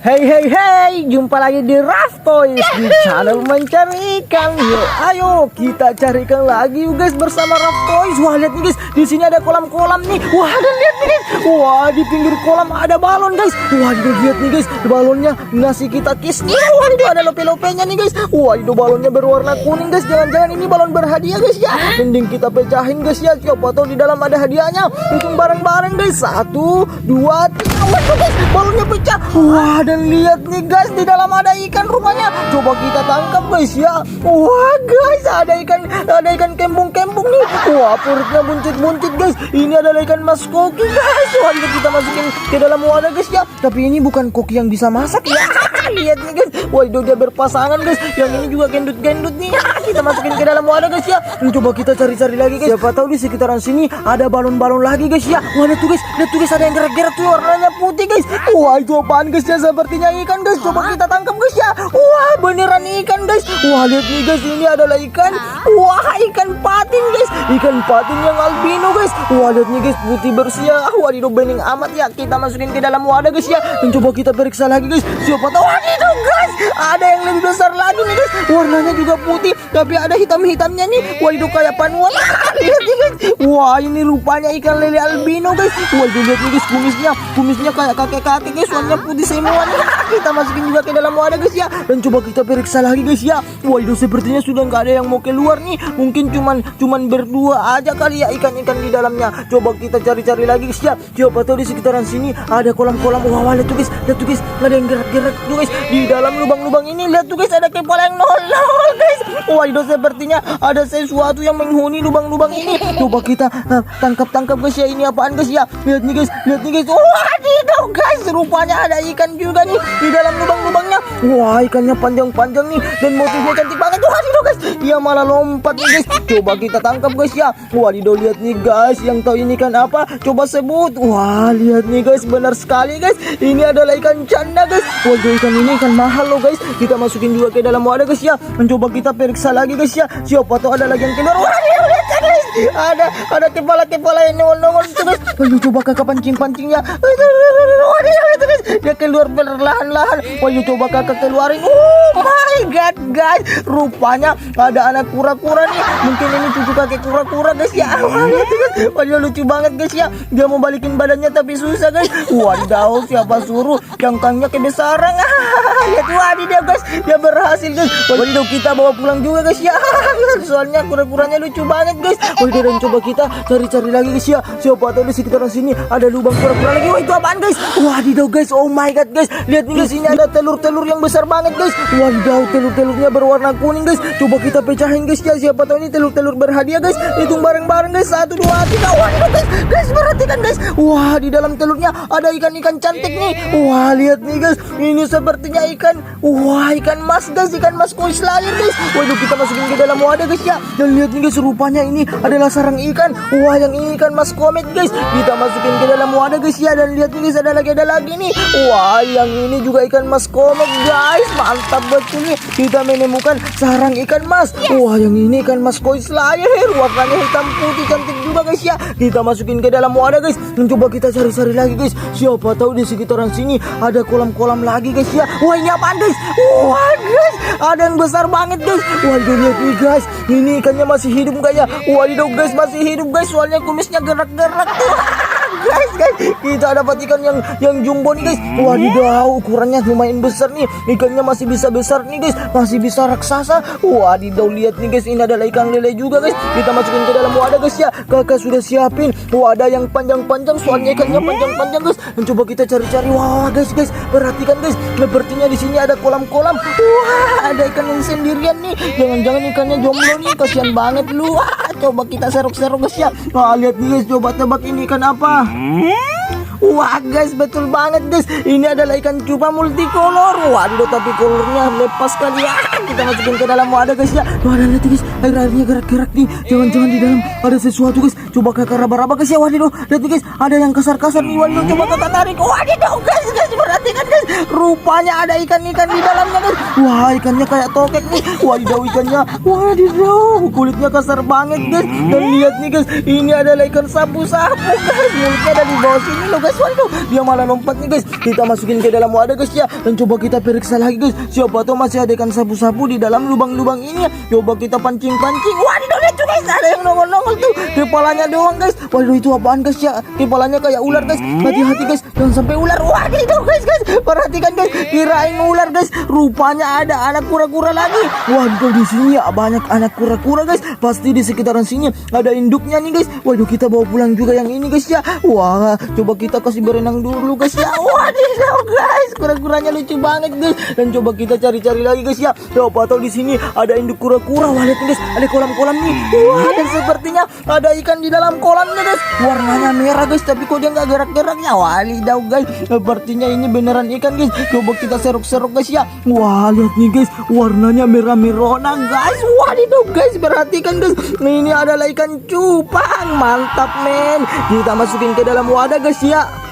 Hey hey hey, jumpa lagi di Raff Toys di channel mencari ikan. Yuk, ayo kita cari ikan lagi yuk guys bersama Raff Toys. Wah lihat nih guys, di sini ada kolam-kolam nih. Wah dan lihat nih guys, wah di pinggir kolam ada balon guys. Wah itu lihat nih guys, balonnya ngasih kita kiss nih. Wah itu ada lope-lopenya nih guys. Wah itu balonnya berwarna kuning guys. Jangan-jangan ini balon berhadiah guys ya. Mending kita pecahin guys ya. Siapa tahu di dalam ada hadiahnya. Hitung bareng-bareng guys. Satu, dua, tiga. Wah guys, balonnya pecah. Wah dan lihat nih guys di dalam ada ikan rupanya. Coba kita tangkap guys ya. Wah guys ada ikan ada ikan kembung-kembung nih. Wah perutnya buncit-buncit guys. Ini adalah ikan mas koki guys. Wah kita masukin ke dalam wadah guys ya. Tapi ini bukan koki yang bisa masak ya. Lihat nih guys. Itu dia berpasangan guys. Yang ini juga gendut-gendut nih. Kita masukin ke dalam wadah guys ya. Coba kita cari-cari lagi guys. Siapa tahu di sekitaran sini ada balon-balon lagi guys ya. Wah lihat tuh guys. Lihat tuh guys ada yang gerak-gerak tuh warnanya putih guys. Wah itu apaan guys ya sepertinya ikan guys. Coba kita tangkap guys ya. Wah beneran ikan guys. Wah lihat nih guys ini adalah ikan. Wah ikan patin guys. Ikan patin yang albino guys. Wah lihat nih guys putih bersih ya. Itu bening amat ya. Kita masukin ke dalam wadah guys ya. Dan coba kita periksa lagi guys. Siapa tahu waduh guys. Ada yang lebih besar lagi nih guys. Warnanya juga putih. Tapi ada hitam-hitamnya nih. Wah itu kayak panuan. lihat nih guys. Wah ini rupanya ikan lele albino guys. Wah lihat nih guys kumisnya. Kumisnya kayak kakek-kakek guys. Warnanya putih semua nih. Kita masukin juga ke dalam wadah guys ya. Dan coba kita periksa lagi guys ya. Wah itu sepertinya sudah nggak ada yang mau keluar nih. Mungkin cuman cuman berdua aja kali ya ikan-ikan di dalamnya. Coba kita cari-cari lagi guys ya. Siapa tahu di sekitaran sini ada kolam-kolam. Wah, wah lihat tuh guys. Lihat tuh guys. Nggak ada yang gerak-gerak tuh guys. Di dalam lubang-lubang ini lihat tuh guys ada kepala yang nol-nol guys. Wah itu sepertinya ada sesuatu yang menghuni lubang-lubang ini. Coba kita eh, tangkap-tangkap guys ya. Ini apaan guys ya? Lihat nih guys. Lihat nih guys. Itu guys. Rupanya ada ikan juga nih di dalam lubang-lubangnya. Wah ikannya panjang-panjang nih dan motifnya cantik banget. Guys. Dia malah lompat nih guys. Coba kita tangkap guys ya. Wah Dido lihat nih guys. Yang tahu ini ikan apa? Coba sebut. Wah lihat nih guys. Benar sekali guys. Ini adalah ikan canda guys. Itu ikan ini ikan mahal loh guys. Kita masukin juga ke dalam wadah guys ya. Mencoba kita periksa lagi guys ya. Siapa tahu ada lagi yang keluar. Wah Guys. Ada ada kepala-kepala yang nongol-nongol itu guys. Ayo coba kakak Dido lihat guys. Dia keluar perlahan-lahan. Yuk coba kakak keluarin. Oh my god guys. Rupanya ada anak kura-kura nih. Mungkin ini cucu kakek kura-kura guys ya. Wah dia lucu banget guys ya. Dia mau balikin badannya tapi susah guys. Wadaw siapa suruh yang kangnya kebesaran. Lihat wadi dia guys. Dia berhasil guys. Wadidaw kita bawa pulang juga guys ya. Soalnya kura-kuranya lucu banget guys. Wadidaw dan coba kita cari-cari lagi guys ya. Siapa tahu di sekitaran sini ada lubang kura-kura lagi. Wah itu apaan guys? Wadidaw guys. Oh my god guys. Lihat nih guys ini ada telur-telur yang besar banget guys. Wadidaw telur-telurnya berwarna kuning guys. Coba kita pecahin guys ya. Siapa tahu ini telur-telur berhadiah guys. Hitung bareng-bareng guys. Satu dua tiga. Wadidaw guys. Guys perhatikan guys. Wah di dalam telurnya ada ikan-ikan cantik nih. Wah lihat nih guys. Ini sepertinya ikan. Wah ikan mas guys. Ikan mas koi slayer guys. Waduh kita masukin ke dalam wadah guys ya. Dan lihat nih guys. Rupanya ini adalah sarang ikan. Wah yang ini ikan mas komet guys. Kita masukin ke dalam wadah guys ya. Dan lihat guys. Ada lagi ada lagi nih. Wah yang ini juga ikan mas komet guys. Mantap betul nih. Kita menemukan sarang ikan mas. Wah yang ini ikan mas koi slayer. Warnanya hitam putih cantik juga guys ya. Kita masukin ke dalam wadah guys. Dan coba kita cari-cari lagi guys. Siapa tahu di sekitaran sini ada kolam-kolam lagi guys ya. Wah ini apaan guys? Wah guys, ada yang besar banget guys. Wah lihat nih guys. Ini ikannya masih hidup gak ya? Itu guys masih hidup guys. Soalnya kumisnya gerak-gerak tuh. guys guys kita dapat ikan yang yang jumbo nih guys. Wadidaw ukurannya lumayan besar nih. Ikannya masih bisa besar nih guys. Masih bisa raksasa. Wadidaw lihat nih guys. Ini adalah ikan lele juga guys. Kita masukin ke dalam wadah guys ya. Kakak sudah siapin wadah yang panjang-panjang. Soalnya ikannya panjang-panjang guys. Dan coba kita cari-cari. Wah guys guys. Perhatikan guys. Sepertinya di sini ada kolam-kolam. Wah ada ikan yang sendirian nih. Jangan-jangan ikannya jomblo nih. Kasihan banget lu. wah coba kita serok-serok guys ya wah lihat nih guys coba tebak ini ikan apa Wah guys betul banget guys. Ini adalah ikan cupa multicolor. Waduh tapi kolornya lepas kali ya. Kita masukin ke dalam. Wadah guys ya. Wah lihat guys. Air-airnya gerak-gerak nih. Jangan-jangan di dalam ada sesuatu guys. Coba kakak raba-raba guys ya. Waduh lihat guys. Ada yang kasar-kasar nih. Waduh coba kakak tarik. Waduh guys guys. Perhatikan guys. Rupanya ada ikan-ikan di dalamnya guys. Wah ikannya kayak tokek nih. Wadidaw ikannya. Wadidaw kulitnya kasar banget guys. Dan lihat nih guys, ini adalah ikan sapu-sapu guys. Mulutnya ada di bawah sini loh guys. Wadidaw dia malah lompat nih guys. Kita masukin ke dalam wadah guys ya. Dan coba kita periksa lagi guys. Siapa tahu masih ada ikan sapu-sapu di dalam lubang-lubang ini. Coba kita pancing-pancing. Tuh guys, ada yang nongol-nongol tuh. Kepalanya doang guys. Waduh itu apaan guys ya? Kepalanya kayak ular guys. Hati-hati guys, jangan sampai ular. Wadidaw guys guys. Perhatikan guys, kirain ular guys. Rupanya ada anak kura-kura lagi. Waduh di sini ya banyak anak kura-kura guys. Pasti di sekitaran sini ada induknya nih guys. Waduh kita bawa pulang juga yang ini guys ya. Wah, coba kita kasih berenang dulu guys ya. Wadidaw guys, kura-kuranya lucu banget guys. Dan coba kita cari-cari lagi guys ya. Coba tahu di sini ada induk kura-kura. Wah lihat guys, ada kolam-kolam nih. Wah dan sepertinya ada ikan di dalam kolamnya guys. Warnanya merah guys, tapi kok dia nggak gerak-geraknya. Wadidaw guys, sepertinya ini beneran ikan guys. Coba kita serok-serok guys ya. Wah lihat nih guys, warnanya merah merona guys. Wadidaw guys, perhatikan guys. Ini adalah ikan cupang, mantap men. Kita masukin ke dalam wadah guys ya.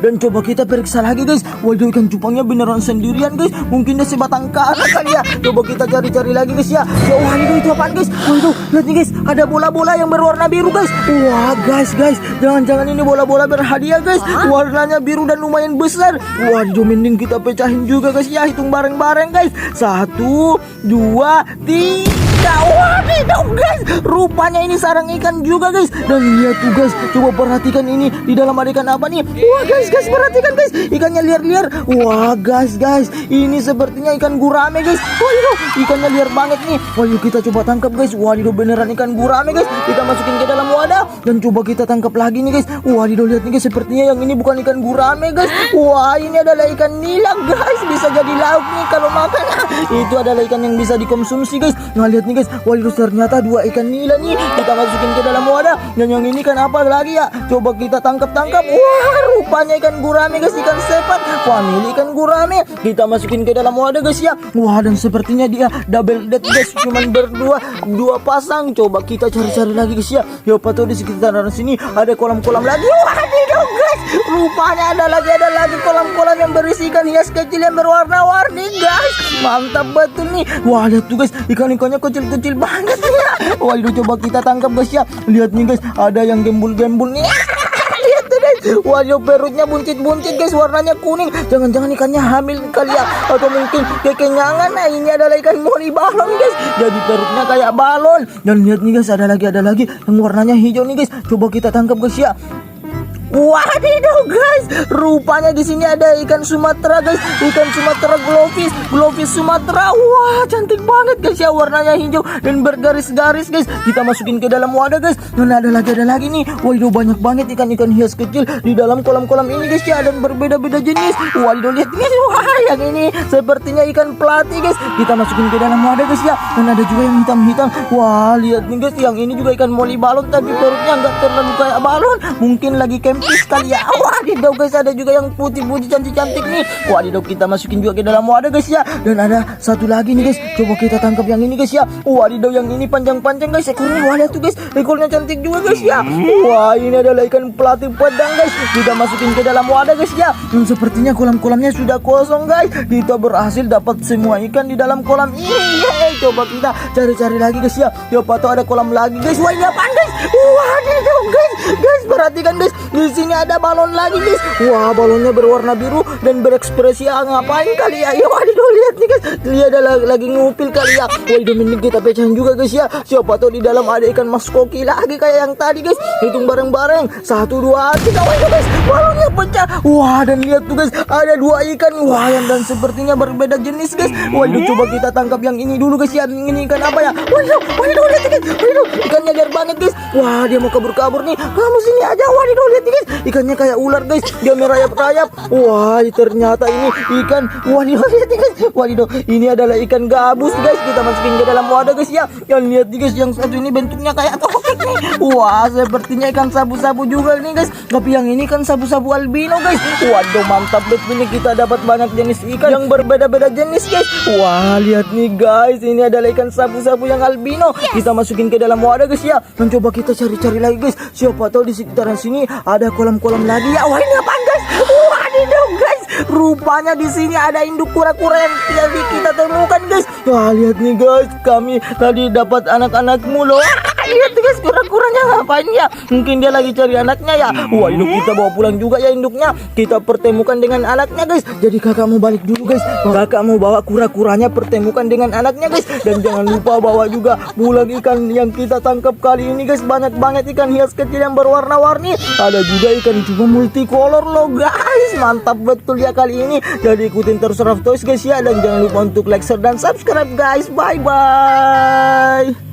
Dan coba kita periksa lagi guys. Waduh ikan cupangnya beneran sendirian guys. Mungkin dia sebatang kara kali ya. Coba kita cari-cari lagi guys ya. Ya waduh itu apaan guys? Waduh lihat nih guys. Ada bola-bola yang berwarna biru guys. Wah guys guys. Jangan-jangan ini bola-bola berhadiah guys. Warnanya biru dan lumayan besar. Waduh mending kita pecahin juga guys ya. Hitung bareng-bareng guys. Satu Dua Tiga Waduh guys. Rupanya ini sarang ikan juga guys. Dan lihat tuh guys. Coba perhatikan ini. Di dalam ada ikan apa nih? Wah guys guys. Perhatikan guys. Ikannya liar-liar. Wah guys guys. Ini sepertinya ikan gurame guys. Waduh ikannya liar banget nih. Waduh kita coba tangkap guys. Waduh beneran ikan gurame guys. Kita masukin ke dalam wadah. Dan coba kita tangkap lagi nih guys. Waduh lihat nih guys. Sepertinya yang ini bukan ikan gurame guys. Wah ini adalah ikan nila guys. Bisa jadi lauk nih kalau makan. Itu adalah ikan yang bisa dikonsumsi guys. Nah lihat nih guys. Waduh ternyata dua ikan nila nih. Kita masukin ke dalam wadah. Dan ini kan apa lagi ya? Coba kita tangkap-tangkap. Wah rupanya ikan gurame guys. Ikan sepat. Famili ikan gurame. Kita masukin ke dalam wadah guys ya. Wah dan sepertinya dia double dead guys. Cuman berdua Dua pasang. Coba kita cari-cari lagi guys ya. Ya apa tuh di sekitaran sini. Ada kolam-kolam lagi. Waduh guys Rupanya ada lagi ada lagi kolam-kolam yang berisi ikan hias kecil yang berwarna-warni guys. Mantap betul nih. Wah lihat tuh guys. Ikan-ikannya kecil-kecil banget ya. Waduh coba kita tangkap guys ya. Lihat nih guys. Ada yang gembul-gembul nih. Lihat tuh guys. Waduh perutnya buncit-buncit guys. Warnanya kuning. Jangan-jangan ikannya hamil kali ya. Atau mungkin kekenyangan Nah ini adalah ikan moli balon guys. Jadi perutnya kayak balon. Dan lihat nih guys. Ada lagi ada lagi Yang warnanya hijau nih guys. Coba kita tangkap guys ya Wadidaw guys, rupanya di sini ada ikan Sumatera guys, ikan Sumatera glowfish, glowfish Sumatera. Wah, cantik banget guys ya warnanya hijau dan bergaris-garis guys. Kita masukin ke dalam wadah guys. Dan ada lagi ada lagi nih. Waduh banyak banget ikan-ikan hias kecil di dalam kolam-kolam ini guys ya dan berbeda-beda jenis. Waduh lihat guys, wah yang ini sepertinya ikan pelati guys. Kita masukin ke dalam wadah guys ya. Dan ada juga yang hitam-hitam. Wah, lihat nih guys, yang ini juga ikan moli balon tapi perutnya nggak terlalu kayak balon. Mungkin lagi kempis kali ya. Wadidaw guys, ada juga yang putih-putih cantik-cantik nih. Wadidaw kita masukin juga ke dalam wadah guys ya. Dan ada satu lagi nih guys. Coba kita tangkap yang ini guys ya. Wadidaw yang ini panjang-panjang guys. Ekornya wah lihat tuh guys. Ekornya cantik juga guys ya. Wah, ini adalah ikan pelatih pedang guys. Kita masukin ke dalam wadah guys ya. Dan sepertinya kolam-kolamnya sudah kosong guys. Kita berhasil dapat semua ikan di dalam kolam. Yeay, coba kita cari-cari lagi guys ya. Siapa tahu ada kolam lagi guys. Wah, ini apaan guys? Wadidaw guys. Guys, perhatikan guys. Di sini ada balon lagi guys. Wah, balonnya berwarna biru dan berekspresi ah, ngapain kali ya? Ya lihat nih guys. Dia ada lagi, lagi ngupil kali ya. Waduh mending kita pecahin juga guys ya. Siapa tahu di dalam ada ikan mas koki lagi kayak yang tadi guys. Hitung bareng-bareng. Satu dua tiga. Waduh guys, balonnya pecah. Wah dan lihat tuh guys, ada dua ikan. Wah yang dan sepertinya berbeda jenis guys. Waduh coba kita tangkap yang ini dulu guys ya. Ini ikan apa ya? Waduh, waduh lihat guys. Waduh ikannya liar banget guys. Wah dia mau kabur-kabur nih. Kamu sini aja. Waduh lihat guys. Ikannya kayak ular guys. Dia merayap-rayap. Wah ternyata ini ikan. Waduh lihat guys. Waduh ini adalah ikan gabus guys. Kita masukin ke dalam wadah guys ya. Yang lihat nih guys yang satu ini bentuknya kayak tokek nih. Wah sepertinya ikan sabu-sabu juga nih guys. Tapi yang ini kan sabu-sabu albino guys. Waduh mantap betul ini kita dapat banyak jenis ikan yang berbeda-beda jenis guys. Wah lihat nih guys. Ini adalah ikan sabu-sabu yang albino. Kita masukin ke dalam wadah guys ya. Dan coba kita cari-cari lagi guys. Siapa tahu di sekitaran sini ada kolam-kolam lagi ya. Wah ini apaan guys? Wadidaw guys. Rupanya di sini ada induk kura-kura yang tadi kita temukan guys. Wah lihat nih guys, kami tadi dapat anak-anak mulu. Lihat guys kura-kuranya ngapain ya? Mungkin dia lagi cari anaknya ya. Wah induk kita bawa pulang juga ya induknya. Kita pertemukan dengan anaknya guys. Jadi kakak mau balik dulu guys. Kakak mau bawa kura-kuranya pertemukan dengan anaknya guys. Dan jangan lupa bawa juga pulang ikan yang kita tangkap kali ini guys. Banyak banget ikan hias kecil yang berwarna-warni. Ada juga ikan juga multicolor loh guys. Mantap betul ya kali ini. Jadi ikutin terus Raff Toys guys ya. Dan jangan lupa untuk like, share, dan subscribe guys. Bye bye.